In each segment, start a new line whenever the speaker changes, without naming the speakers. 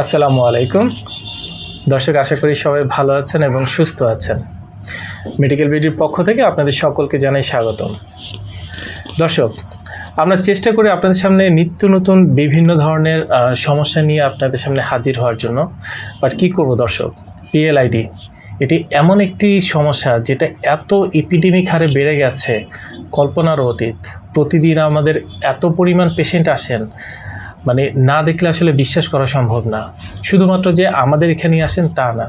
আসসালামু আলাইকুম। দর্শক, আশা করি সবাই ভালো আছেন এবং সুস্থ আছেন। মেডিকেল বিডির পক্ষ থেকে আপনাদের সকলকে জানাই স্বাগতম। দর্শক, আমরা চেষ্টা করি আপনাদের সামনে নিত্য নতুন বিভিন্ন ধরনের সমস্যা নিয়ে আপনাদের সামনে হাজির হওয়ার জন্য। বাট কী করব দর্শক? পিএলআইডি এটি এমন একটি সমস্যা যেটা এত এপিডেমিক হারে বেড়ে গেছে। কল্পনার অতীত। প্রতিদিন আমাদের এত পরিমাণ পেশেন্ট আসেন। মানে না দেখলে আসলে বিশ্বাস করা সম্ভব না। শুধুমাত্র যে আমাদের এখানেই আসেন তা না।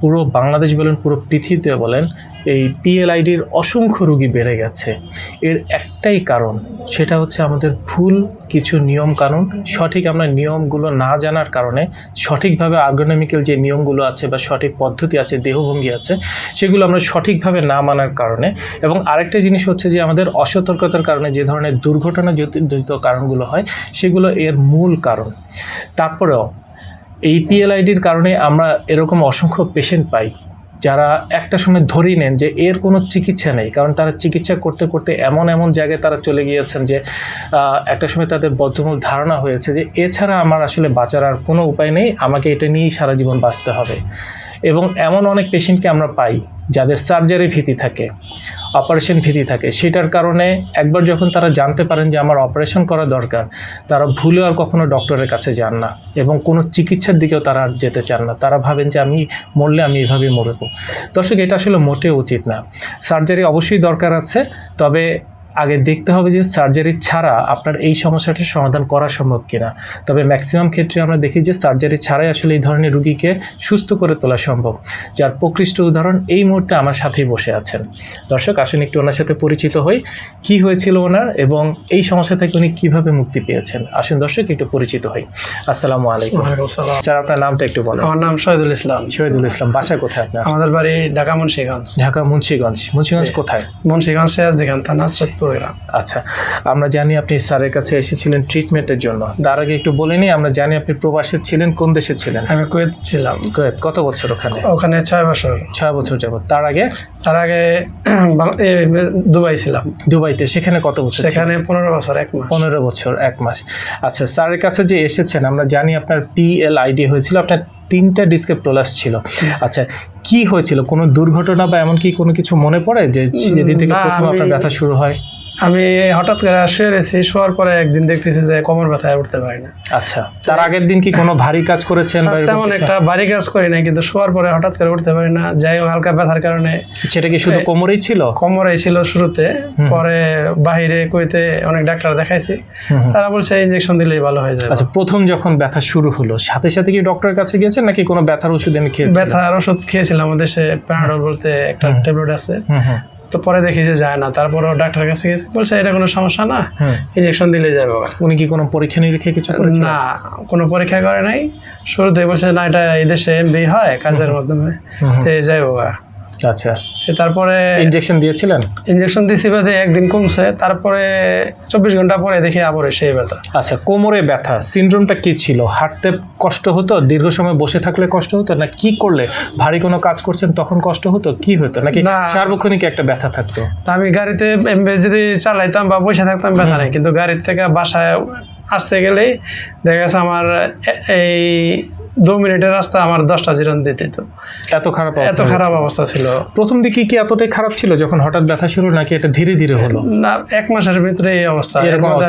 পুরো বাংলাদেশ বলেন, পুরো পৃথিবীতে বলেন এই পিএলআইডির অসংখ্য রুগী বেড়ে গেছে। এর একটাই কারণ, সেটা হচ্ছে আমাদের ভুল কিছু নিয়ম কানুন সঠিক আমরা নিয়মগুলো না জানার কারণে সঠিকভাবে আর্গোনমিক্যাল যে নিয়মগুলো আছে বা সঠিক পদ্ধতি আছে, দেহভঙ্গি আছে, সেগুলো আমরা সঠিকভাবে না মানার কারণে। এবং আরেকটা জিনিস হচ্ছে যে আমাদের অসতর্কতার কারণে যে ধরনের দুর্ঘটনা জড়িত কারণগুলো হয়, সেগুলো এর মূল কারণ। তারপরেও এই পিএলআইডির কারণে আমরা এরকম অসংখ্য পেশেন্ট পাই। যারা একটা সময় ধরেই নেন যে এর কোনো চিকিৎসা নেই, কারণ তারা চিকিৎসা করতে করতে এমন এমন জায়গায় তারা চলে গিয়েছেন যে একটা সময় তাদের বদ্ধমূল ধারণা হয়েছে যে, এছাড়া আমার আসলে বাঁচার আর কোনো উপায় নেই, আমাকে এটা নিয়েই সারা জীবন বাঁচতে হবে। এবং এমন অনেক পেশেন্টকে আমরা পাই যাদের সার্জারি ভীতি থাকে অপারেশন ভীতি থাকে, সেটার কারণে একবার যখন তারা জানতে পারেন যে আমার অপারেশন করা দরকার, তারা ভুলে আর কখনো ডক্টরের কাছে যান না এবং কোনো চিকিৎসার দিকেও তারা আর যেতে চান না। তারা ভাবেন যে আমি মরলে আমি এভাবেই মরব। দর্শক, এটা আসলে মোটেও উচিত না। সার্জারি অবশ্যই দরকার আছে, তবে আগে দেখতে হবে যে সার্জারি ছাড়া আপনার এই সমস্যাটির সমাধান করা সম্ভব কিনা। তবে ম্যাক্সিমাম ক্ষেত্রে আমরা দেখি যে সার্জারি ছাড়াই আসলে এই ধরনের রুগীকে সুস্থ করে তোলা সম্ভব। যার প্রকৃষ্ট উদাহরণ এই মুহূর্তে আমার সাথেই বসে আছেন। দর্শক আসুন একটু ওনার সাথে পরিচিত হই। কি হয়েছিল ওনার এবং এই সমস্যা থেকে উনি কীভাবে মুক্তি পেয়েছেন? আসুন দর্শক একটু পরিচিত হই। আসসালামু আলাইকুম। স্যার আপনার নামটা একটু বলেন।
আমার নাম শহীদুল ইসলাম।
শহীদুল ইসলাম বাসা কোথায় আপনার?
আমাদের বাড়ি ঢাকা মুন্সিগঞ্জ।
ঢাকা মুন্সিগঞ্জ মুন্সিগঞ্জ। কোথায়?
মুন্সিগঞ্জ সিরাজদি খান থানা সৈয়দপুর
আচ্ছা আমরা জানি আপনি স্যারের কাছে এসেছিলেন ট্রিটমেন্টের জন্য। তার আগে একটু বলে নিই আমরা জানি আপনি প্রবাসে ছিলেন কোন দেশে ছিলেন?
আমি কুয়েত ছিলাম।
কুয়েত, কত বছর ওখানে?
ওখানে ছয় বছর।
ছয় বছর যাবত তার আগে?
তার আগে দুবাই ছিলাম।
দুবাইতে সেখানে কত বছর
সেখানে পনেরো বছর এক মাস।
পনেরো বছর এক মাস। আচ্ছা স্যারের কাছে যে এসেছেন আমরা জানি আপনার পিএল আইডি হয়েছিল আপনার তিনটা ডিস্কে প্রলাপস ছিল। আচ্ছা কি হয়েছিল? কোনো দুর্ঘটনা বা এমন কি কোনো কিছু মনে পড়ে যে যেদিন থেকে প্রথম আপনার ব্যথা শুরু হয়?
আমি হঠাৎ করে শুয়ে রয়েছি শোয়ার পরে একদিন দেখতেছি যে কোমর ব্যথায় উঠতে পারি না।
আচ্ছা তার আগের দিন কি কোনো ভারী কাজ করেছেন
তেমন একটা বাড়ি কাজ করি না কিন্তু শোয়ার পরে হঠাৎ করে উঠতে পারি না। যাই হোক হালকা ব্যথার কারণে
সেটা কি শুধু কোমরেই ছিল?
কোমরেই ছিল শুরুতে। পরে বাহিরে কইতে অনেক ডাক্তার দেখাইছি। তারা বলছে ইঞ্জেকশন দিলেই ভালো হয়ে যাবে।
আচ্ছা প্রথম যখন ব্যথা শুরু হলো সাথে সাথে কি ডক্টরের কাছে গিয়েছেন নাকি কোনো ব্যথার ওষুধ এনে খেয়েছেন
ব্যথার ওষুধ খেয়েছিলাম আমাদের দেশে প্যানাডল বলতে একটা। ট্যাবলেট আছে। তো পরে দেখি যে যায় না। তারপরে ডাক্তারের কাছে গেছে বলছে এটা কোনো সমস্যা না ইঞ্জেকশন যায় যাবে
উনি কি কোনো পরীক্ষা নিরীক্ষা কিছু
না কোনো পরীক্ষা করে নাই। শুরুতে বলছে না এটা এই দেশে এমবি হয় কাজের মাধ্যমে।
যায় হুম। আচ্ছা।
তারপরে
ইনজেকশন দিয়েছিলেন?
ইঞ্জেকশন দিয়েছি বাদে একদিন কমছে তারপরে চব্বিশ ঘণ্টা পরে দেখি আবার সেই ব্যথা।
আচ্ছা কোমরে ব্যথা সিনড্রোমটা কি ছিল? হাঁটতে কষ্ট হতো? দীর্ঘ সময় বসে থাকলে কষ্ট হতো? না কি করলে? ভারী কোনো কাজ করছেন তখন কষ্ট হতো? কি হতো? নাকি
না।
সার্বক্ষণিক একটা ব্যথা থাকতো?
আমি গাড়িতে যদি চালাইতাম বা বসে থাকতাম ব্যথা নাই। কিন্তু গাড়ির থেকে বাসায় আসতে গেলেই দেখা গেছে আমার এই দু মিনিটের রাস্তা আমার দশটা জিরন দিতে। তো
এত খারাপ
এত খারাপ অবস্থা ছিল।
প্রথম দিকে কি এতটাই খারাপ ছিল যখন হঠাৎ ব্যথা শুরু নাকি এটা ধীরে ধীরে হলো?
না এক মাসের ভিতরে এই অবস্থা।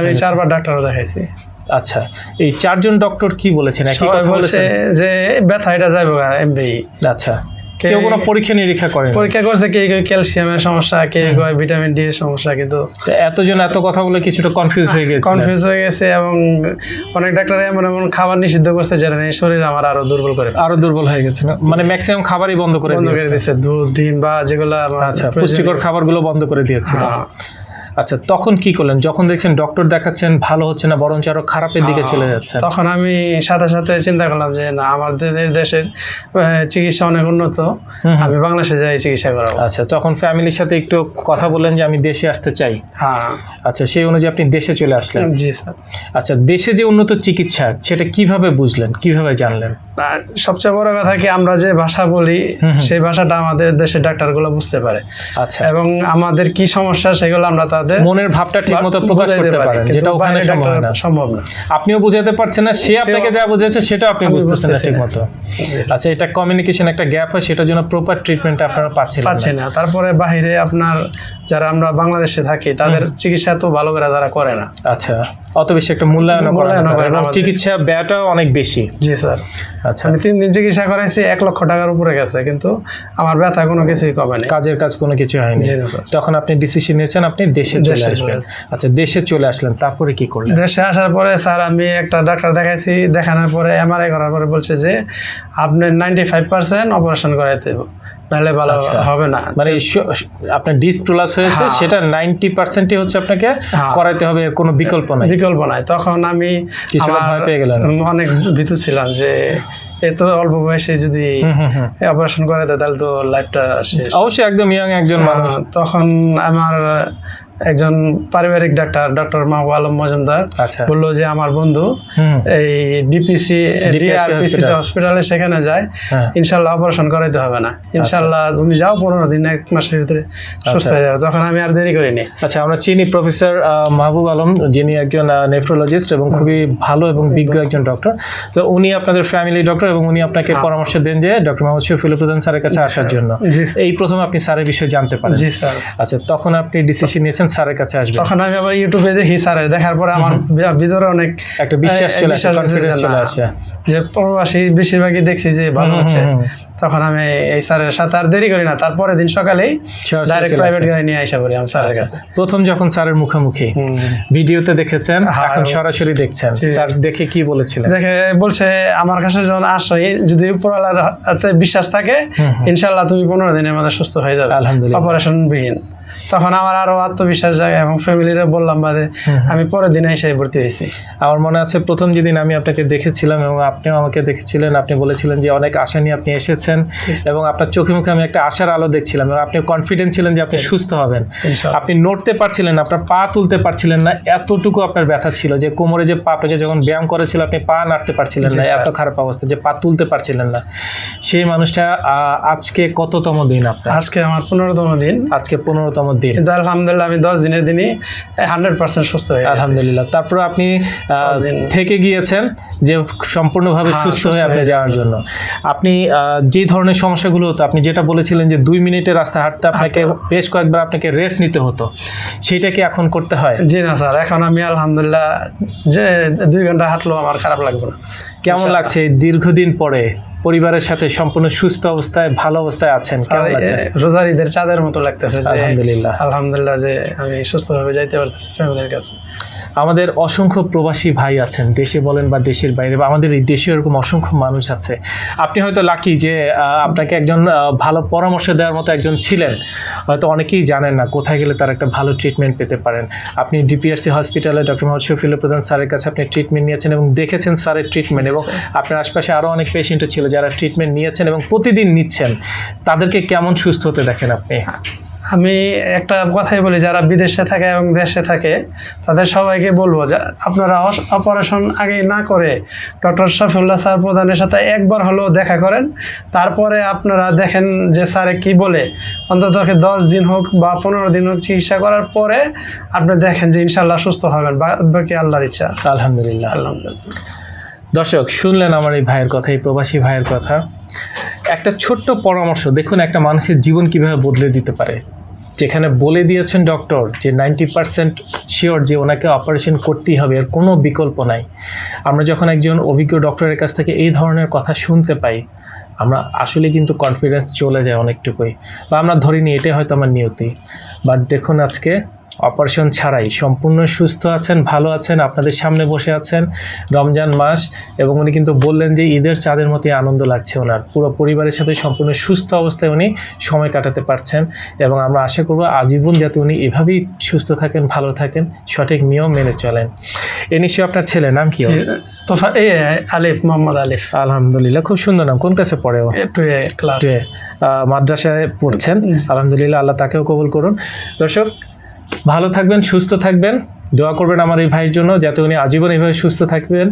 আমি চারবার ডাক্তার দেখাইছি।
আচ্ছা এই চারজন ডক্টর কি বলেছেন? একই কথা
বলছে যে ব্যথা এটা যাবে এমবি
আচ্ছা। কেউ কোনো পরীক্ষা নিরীক্ষা করে
পরীক্ষা করছে কে কয় ক্যালসিয়ামের সমস্যা কে কয় ভিটামিন ডি এর সমস্যা কিন্তু
এতজন এত কথা বলে কিছুটা কনফিউজ হয়ে গেছে।
কনফিউজ হয়ে গেছে এবং অনেক ডাক্তার এমন এমন খাবার নিষিদ্ধ করছে যেটা নিয়ে শরীর আমার আরও দুর্বল করে
আরও দুর্বল হয়ে গেছে না? মানে ম্যাক্সিমাম খাবারই বন্ধ করে
বন্ধ করে
দিয়েছে।
দুধ ডিম বা যেগুলো
আচ্ছা পুষ্টিকর খাবারগুলো বন্ধ করে দিয়েছিল
হ্যাঁ।
আচ্ছা তখন কি করলেন? যখন দেখছেন ডক্টর দেখাচ্ছেন ভালো হচ্ছে না বরঞ্চ আরও খারাপের দিকে চলে যাচ্ছে।
তখন আমি সাথে সাথে চিন্তা করলাম যে না আমাদের দেশের চিকিৎসা অনেক উন্নত। আমি বাংলাদেশে যাই চিকিৎসা করাবো।
আচ্ছা তখন ফ্যামিলির সাথে একটু কথা বললেন যে আমি দেশে আসতে চাই।
হ্যাঁ।
আচ্ছা সেই অনুযায়ী আপনি দেশে চলে আসলেন।
জি স্যার।
আচ্ছা দেশে যে উন্নত চিকিৎসা সেটা কীভাবে বুঝলেন? কীভাবে জানলেন?
সবচেয়ে বড় কথা কি আমরা যে ভাষা বলি। সেই ভাষাটা আমাদের দেশের ডাক্তারগুলো বুঝতে পারে।
আচ্ছা।
এবং আমাদের কি সমস্যা সেগুলো আমরা তাদের
মনের ভাবটা ঠিক মতো প্রকাশ করতে
পারি,
পারেন যেটা ওখানে সম্ভব না।
সম্ভব না।
আপনিও বুঝাতে পারছেন না সে আপনাকে যা বুঝেছে সেটা আপনি বুঝতেছেন না ঠিক মতো আচ্ছা এটা কমিউনিকেশন একটা গ্যাপ হয় সেটার জন্য প্রপার ট্রিটমেন্ট আপনারা পাচ্ছিলেন
পাচ্ছি
না।
না তারপরে বাহিরে আপনার যারা আমরা বাংলাদেশে থাকি তাদের চিকিৎসা এত ভালো করে তারা করে না।
আচ্ছা অত বেশি একটা মূল্যায়ন করে না
না।
চিকিৎসা ব্যয়টাও অনেক বেশি।
জি স্যার।
আচ্ছা।
আমি তিন দিন চিকিৎসা করাইছি এক লক্ষ টাকার উপরে গেছে কিন্তু আমার ব্যথা কোনো কিছুই কমে নেই
কাজের কাজ কোনো কিছু হয়নি।
জি স্যার।
তখন আপনি ডিসিশন নিয়েছেন আপনি দেশে চলে
দেশে
আসবেন।
চলে
আচ্ছা দেশে চলে আসলেন তারপরে কি করলেন?
দেশে আসার পরে স্যার আমি একটা ডাক্তার দেখাইছি দেখানোর পরে এমআরআই করার পরে বলছে যে আপনি নাইনটি ফাইভ পার্সেন্ট অপারেশন করাইতে নাহলে ভালো
আচ্ছা।
হবে না।
মানে আপনার ডিস প্রলাপস হয়েছে
হ্যাঁ।
সেটা নাইনটি পার্সেন্টই হচ্ছে আপনাকে
হ্যাঁ।
করাইতে হবে কোনো বিকল্প নাই।
বিকল্প নাই। তখন আমি
ভয় পেয়ে গেলেন।
অনেক ভীতু ছিলাম যে এত অল্প বয়সে যদি অপারেশন করাইতে তাহলে তো লাইফটা শেষ।
অবশ্যই একদম ইয়াং একজন মানুষ।
তখন আমার একজন পারিবারিক ডাক্তার ডক্টর মাহবুব আলম মজুমদার।
আচ্ছা।
বলল যে আমার বন্ধু এই ডিপিসি ডিআরপিসি হসপিটালে। সেখানে যায়।
হ্যাঁ।
ইনশাল্লাহ অপারেশন করাইতে হবে না। ইনশাল্লাহ তুমি যাও পনেরো দিন এক মাসের ভিতরে সুস্থ হয়ে যাবে। তখন আমি আর দেরি করিনি।
আচ্ছা আমরা চিনি প্রফেসর মাহবুব আলম যিনি একজন নেফ্রোলজিস্ট এবং খুবই ভালো এবং বিজ্ঞ একজন ডক্টর তো উনি আপনাদের ফ্যামিলি ডক্টর এবং উনি আপনাকে
হ্যাঁ।
পরামর্শ দেন যে ডক্টর মোহাম্মদ শফিউল প্রধান স্যারের কাছে আসার জন্য। এই প্রথম আপনি স্যারের বিষয়ে জানতে পারেন।
জি স্যার।
আচ্ছা তখন আপনি ডিসিশন নিয়েছেন স্যারের কাছে আসবেন
তখন আমি আবার ইউটিউবে দেখি স্যারের। দেখার পরে আমার ভিতরে অনেক
একটা বিশ্বাস চলে আসে কনফিডেন্স
যে
চলে আসে।
যে প্রবাসী বেশিরভাগই দেখছি যে ভালো হচ্ছে। তখন আমি এই স্যারের সাথে আর দেরি করি না। তারপরে দিন সকালেই ডাইরেক্ট প্রাইভেট গাড়ি নিয়ে আসা করি আমি স্যারের কাছে।
প্রথম যখন স্যারের মুখোমুখি। ভিডিওতে দেখেছেন
হ্যাঁ,
এখন সরাসরি দেখছেন। স্যার দেখে কি বলেছিলেন?
দেখে বলছে আমার কাছে যখন আসো যদি উপরওয়ালার হাতে বিশ্বাস থাকে। ইনশাল্লাহ তুমি পনেরো দিনের মধ্যে সুস্থ হয়ে যাবে।
আলহামদুলিল্লাহ।
অপারেশন বিহীন তখন আমার আরও আত্মবিশ্বাস জাগে এবং ফ্যামিলিরে বললাম বাদে আমি পরের দিনে এসে ভর্তি হয়েছি।
আমার মনে আছে প্রথম যেদিন আমি আপনাকে দেখেছিলাম এবং আপনিও আমাকে দেখেছিলেন আপনি বলেছিলেন যে অনেক আশা নিয়ে আপনি এসেছেন এবং আপনার চোখে মুখে আমি একটা আশার আলো দেখছিলাম এবং আপনি কনফিডেন্ট ছিলেন যে আপনি সুস্থ হবেন। আপনি নড়তে পারছিলেন না আপনার পা তুলতে পারছিলেন না এতটুকু আপনার ব্যথা ছিল যে কোমরে যে পা আপনাকে যখন ব্যায়াম করেছিল আপনি পা নাড়তে পারছিলেন না এত খারাপ অবস্থা যে পা তুলতে পারছিলেন না। সেই মানুষটা আজকে কততম দিন আপনার?
আজকে আমার পনেরোতম দিন।
আজকে পনেরোতম দিন
কিন্তু আলহামদুলিল্লাহ আমি দশ দিনের দিনই হান্ড্রেড পার্সেন্ট সুস্থ হয়ে
আলহামদুলিল্লাহ। তারপর আপনি। থেকে গিয়েছেন যে সম্পূর্ণভাবে
হ্যাঁ,
সুস্থ হয়ে আপনি যাওয়ার জন্য। আপনি যে ধরনের সমস্যাগুলো হতো আপনি যেটা বলেছিলেন যে দুই মিনিটের রাস্তা হাঁটতে আপনাকে বেশ কয়েকবার আপনাকে রেস্ট নিতে হতো সেটা কি এখন করতে হয়?
জি না স্যার। এখন আমি আলহামদুলিল্লাহ যে দুই ঘণ্টা হাঁটলেও আমার খারাপ লাগবে না।
কেমন লাগছে দীর্ঘদিন পরে পরিবারের সাথে সম্পূর্ণ সুস্থ অবস্থায় ভালো অবস্থায় আছেন?
রোজার ঈদের চাঁদের মতো লাগতেছে
আলহামদুলিল্লাহ।
আলহামদুলিল্লাহ যে আমি সুস্থভাবে যাইতে পারতেছি ফ্যামিলির কাছে।
আমাদের অসংখ্য প্রবাসী ভাই আছেন দেশে বলেন বা দেশের বাইরে বা আমাদের এই দেশে এরকম অসংখ্য মানুষ আছে। আপনি হয়তো লাকি যে আপনাকে একজন ভালো পরামর্শ দেওয়ার মতো একজন ছিলেন। হয়তো অনেকেই জানেন না কোথায় গেলে তার একটা ভালো ট্রিটমেন্ট পেতে পারেন। আপনি ডিপিআরসি হসপিটালে ডক্টর মোহাম্মদ শফিউল প্রধান স্যারের কাছে আপনি ট্রিটমেন্ট নিয়েছেন এবং দেখেছেন স্যারের ট্রিটমেন্ট এবং আপনার আশপাশে আরও অনেক পেশেন্টও ছিল যারা ট্রিটমেন্ট নিয়েছেন এবং প্রতিদিন নিচ্ছেন। তাদেরকে কেমন সুস্থ হতে দেখেন আপনি?
আমি একটা কথাই বলি যারা বিদেশে থাকে এবং দেশে থাকে তাদের সবাইকে বলব যে আপনারা অপারেশন আগে না করে ডক্টর শফিউল্লাহ স্যার প্রধানের সাথে একবার হলেও দেখা করেন। তারপরে আপনারা দেখেন যে স্যারে কি বলে। অন্তত দশ দিন হোক বা পনেরো দিন হোক চিকিৎসা করার পরে আপনি দেখেন যে ইনশাল্লাহ সুস্থ হবেন। বাকি আল্লাহর ইচ্ছা।
আলহামদুলিল্লাহ।
আলহামদুলিল্লাহ।
দর্শক, শুনলেন আমার এই ভাইয়ের কথা, এই প্রবাসী ভাইয়ের কথা। একটা ছোট্ট পরামর্শ, দেখুন একটা মানুষের জীবন কীভাবে বদলে দিতে পারে। যেখানে বলে দিয়েছেন ডক্টর যে নাইনটি পার্সেন্ট শিওর যে ওনাকে অপারেশন করতেই হবে, এর কোনো বিকল্প নাই। আমরা যখন একজন অভিজ্ঞ ডক্টরের কাছ থেকে এই ধরনের কথা শুনতে পাই, আমরা আসলে কিন্তু কনফিডেন্স চলে যায় অনেকটুকুই। বা আমরা ধরে নিই এটাই হয়তো আমার নিয়তি। বাট দেখুন আজকে অপারেশন ছাড়াই সম্পূর্ণ সুস্থ আছেন ভালো আছেন আপনাদের সামনে বসে আছেন রমজান মাস এবং উনি কিন্তু বললেন যে ঈদের চাঁদের মতোই আনন্দ লাগছে ওনার। পুরো পরিবারের সাথে সম্পূর্ণ সুস্থ অবস্থায় উনি সময় কাটাতে পারছেন এবং আমরা আশা করব আজীবন যাতে উনি এভাবেই সুস্থ থাকেন ভালো থাকেন সঠিক নিয়ম মেনে চলেন। এ নিশ্চয়ই আপনার ছেলে নাম কি?
তোফা আলিফ মোহাম্মদ আলিফ।
আলহামদুলিল্লাহ খুব সুন্দর নাম। কোন কাছে পড়ে মাদ্রাসায় পড়ছেন। আলহামদুলিল্লাহ আল্লাহ তাকেও কবুল করুন। দর্শক ভালো থাকবেন সুস্থ থাকবেন। দোয়া করবেন আমার এই ভাইয়ের জন্য যাতে উনি আজীবন এইভাবে সুস্থ থাকবেন।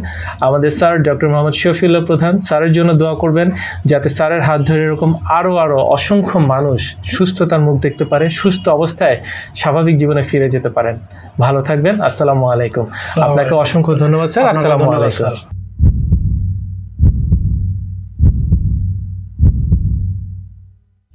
আমাদের স্যার ডক্টর মোহাম্মদ শফিউল্লাহ প্রধান স্যারের জন্য দোয়া করবেন যাতে স্যারের হাত ধরে এরকম আরও আরও অসংখ্য মানুষ সুস্থতার মুখ দেখতে পারে সুস্থ অবস্থায় স্বাভাবিক জীবনে ফিরে যেতে পারেন। ভালো থাকবেন আসসালামু আলাইকুম। আপনাকে অসংখ্য ধন্যবাদ স্যার। আসসালামু আলাইকুম।